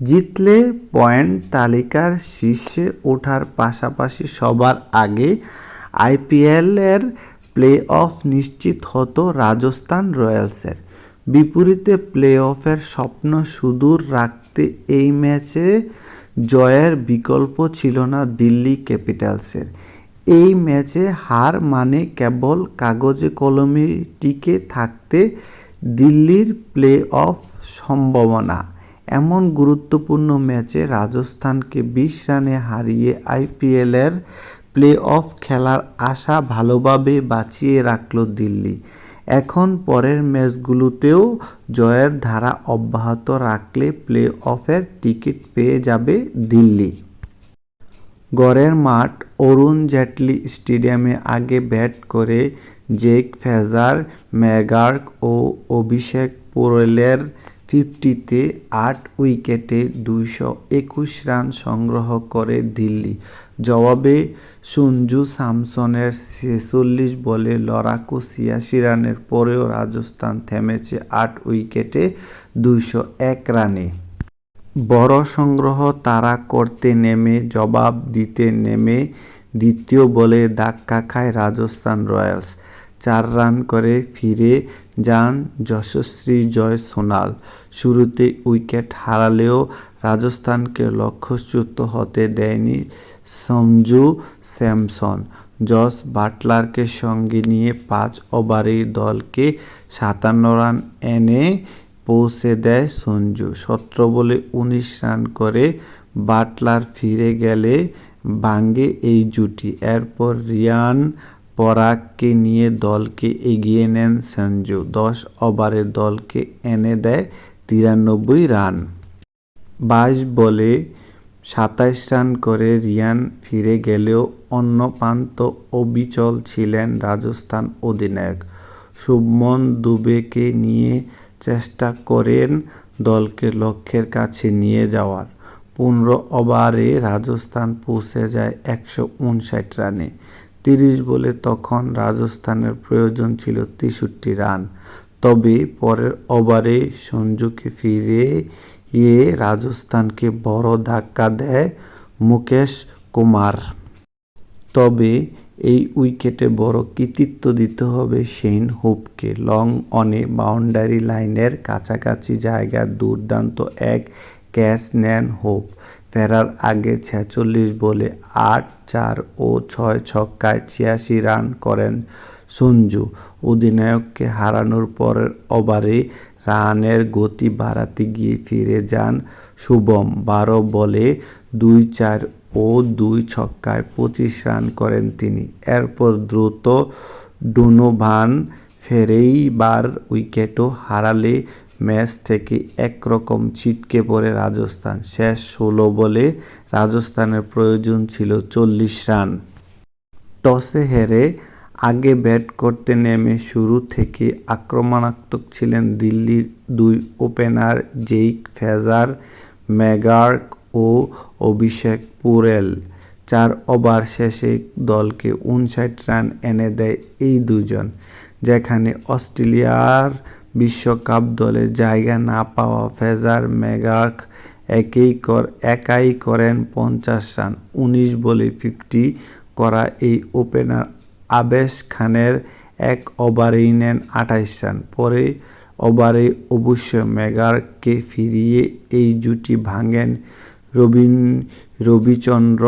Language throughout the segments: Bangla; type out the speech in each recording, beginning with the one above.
জিতলে পয়েন্ট তালিকার শীর্ষে ওঠার পাশাপাশি সবার আগে আইপিএলের প্লে অফ নিশ্চিত হতো রাজস্থান রয়্যালসের। বিপরীতে প্লে অফের স্বপ্ন সুদূর রাখতে এই ম্যাচে জয়ের বিকল্প ছিল না দিল্লি ক্যাপিটালসের। এই ম্যাচে হার মানে কেবল কাগজে কলমে টিকে থাকতে দিল্লির প্লে অফ সম্ভাবনা। এমন গুরুত্বপূর্ণ ম্যাচে রাজস্থানকে বিশ রানে হারিয়ে আইপিএলের প্লে অফ খেলার আশা ভালোভাবে বাঁচিয়ে রাখল দিল্লি। এখন পরের ম্যাচগুলোতেও জয়ের ধারা অব্যাহত রাখলে প্লে অফের টিকিট পেয়ে যাবে দিল্লি। গড়ের মাঠ অরুণ জেটলি স্টেডিয়ামে আগে ব্যাট করে জেক ফেজার, ম্যাগার্ক ও অভিষেক পোরেলের ফিফটিতে আট উইকেটে দুইশো একুশ রান সংগ্রহ করে দিল্লি। জবাবে সঞ্জু স্যামসনের ছেচল্লিশ বলে লড়াকু ছিয়াশি রানের পরেও রাজস্থান থেমেছে আট উইকেটে দুইশো এক রানে। বড় সংগ্রহ তারা করতে নেমে, জবাব দিতে নেমে দ্বিতীয় বলে ধাক্কা খায় রাজস্থান রয়্যালস। চার রান করে ফিরে যান যশস্বী জয় সোনাল। শুরুতে উইকেট হারালেও রাজস্থানকে লক্ষ্যচ্যুত হতে দেয়নি সঞ্জু স্যামসন। জস বাটলারকে সঙ্গে নিয়ে পাঁচ ওভারেই দলকে সাতান্ন রান এনে পৌঁছে দেয় সঞ্জু সতেরো বলে উনিশ রান করে বাটলার ফিরে গেলে ভাঙ্গে এই জুটি। এরপর রিয়ান পরাগকে নিয়ে দলকে এগিয়ে নেন সঞ্জু দশ ওভারে দলকে এনে দেয় তিরানব্বই রান। বাইশ বলে সাতাইশ রান করে রিয়ান ফিরে গেলেও অন্য প্রান্ত অবিচল ছিলেন রাজস্থান অধিনায়ক। শুভমন দুবেকে নিয়ে চেষ্টা করেন দলকে লক্ষ্যের কাছে নিয়ে যাওয়ার। পনেরো ওভারে রাজস্থান পৌঁছে যায় একশো উনষাট রানে। তিরিশ বলে তখন রাজস্থানের প্রয়োজন ছিল তেষট্টি রান। তবে পরের ওভারে সঞ্জুকে ফিরে গিয়ে রাজস্থানকে বড় ধাক্কা দেয় মুকেশ কুমার। তবে এই উইকেটে বড় কৃতিত্ব দিতে হবে শেন হোপকে। লং অনে বাউন্ডারি লাইনের কাছাকাছি জায়গার দুর্দান্ত এক ক্যাচ নেন হোপ। ফেরার আগে ছেচল্লিশ বলে আট, চার ও ছয় ছক্কায় ছিয়াশি রান করেন সঞ্জু। অধিনায়ককে হারানোর পরের ওভারে রানের গতি বাড়াতে গিয়ে ফিরে যান শুভম। বারো বলে দুই, চার ও দুই ছক্কায় পঁচিশ রান করেন তিনি। এরপর দ্রুত ডোনোভান ফেরেইবার উইকেটও হারালে ম্যাচ থেকে একরকম ছিটকে পড়ে রাজস্থান। শেষ ষোলো বলে রাজস্থানের প্রয়োজন ছিল চল্লিশ রান। টসে হেরে আগে ব্যাট করতে নেমে শুরু থেকে আক্রমণাত্মক ছিলেন দিল্লির দুই ওপেনার জেইক ফেজার, ম্যাগার্ক ও অভিষেক পুরেল। চার ওভার শেষে দলকে উনষাট রান এনে দেয় এই দুজন যেখানে অস্ট্রেলিয়ার বিশ্বকাপ দলে জায়গা না পাওয়া ফেজার ম্যাগার্ক একেই কর, একাই করেন পঞ্চাশ রান। উনিশ বলে ফিফটি করা এই ওপেনার আবেশ খানের এক ওভারেই নেন আঠাইশ রান। পরে ওভারে অবশ্য ম্যাগারকে ফিরিয়ে এই জুটি ভাঙেন রবিন, রবিচন্দ্র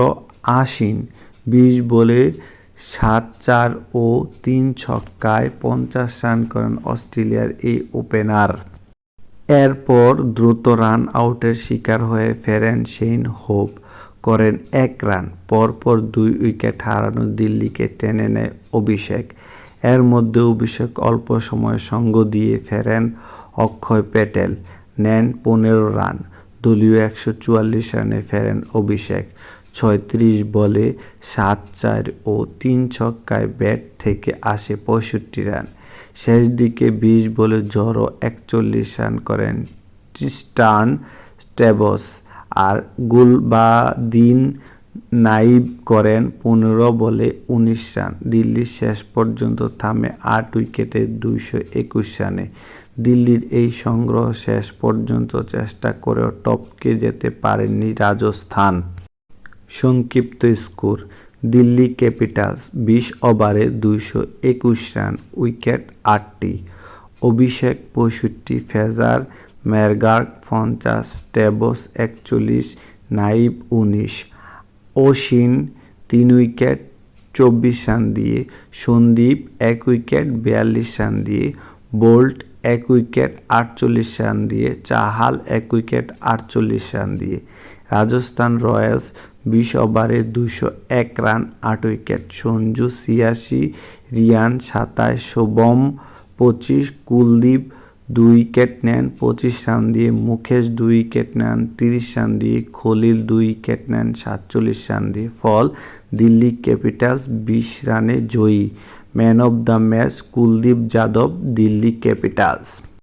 আশ্বিন। বিশ বলে সাত চার ও তিন ছক্কায় পঞ্চাশ রান করেন অস্ট্রেলিয়ার এই ওপেনার। এরপর দ্রুত রান আউটের শিকার হয়ে ফেরেন শেন হোপ। করেন এক রান, পরপর দুই উইকেট হারানো দিল্লিকে টেনে নেয় অভিষেক। এর মধ্যে অভিষেক অল্প সময় সঙ্গ দিয়ে ফেরেন অক্ষয় প্যাটেল নেন পনেরো রান, দলীয় একশো চুয়াল্লিশ রানে ফেরেন অভিষেক। ছয়ত্রিশ বলে সাত চার ও তিন ছক্কায় ব্যাট থেকে আসে পঁয়ষট্টি রান। শেষ দিকে বিশ বলে জড়ো একচল্লিশ রান করেন ট্রিস্টান স্টেবস আর গুলবাদিন নাইব করেন পনেরো বলে উনিশ রান। দিল্লি শেষ পর্যন্ত থামে আট উইকেটে দুইশো একুশ রানে। দিল্লির এই সংগ্রহ শেষ পর্যন্ত চেষ্টা করেও টপকে যেতে পারেনি রাজস্থান। সংক্ষিপ্ত স্কোর, দিল্লি ক্যাপিটালস বিশ ওভারে দুইশো একুশ রান, উইকেট আটটি। অভিষেক পঁয়ষট্টি, ফেজার মেরগার্ক পঞ্চাশ স্টেবস একচল্লিশ, নাইব উনিশ। অশ্বিন তিন উইকেট, চব্বিশ রান দিয়ে। সন্দীপ এক উইকেট, বিয়াল্লিশ রান দিয়ে। বোল্ট এক উইকেট, আটচল্লিশ রান দিয়ে। চাহাল এক উইকেট, আটচল্লিশ রান দিয়ে। রাজস্থান রয়্যালস বিশ ওভারে দুশো এক রান, আট উইকেট, সঞ্জু ছিয়াশি, রিয়ান সাতাশ, শোভম পঁচিশ, কুলদীপ দুই উইকেট নেন, পঁচিশ রান দিয়ে মুকেশ দুই উইকেট নেন, তিরিশ রান দিয়ে খলিল দুই উইকেট নেন, সাতচল্লিশ রান দিয়ে ফল, দিল্লি ক্যাপিটালস বিশ রানে জয়ী। Man of the match Kuldeep Yadav, Delhi Capitals.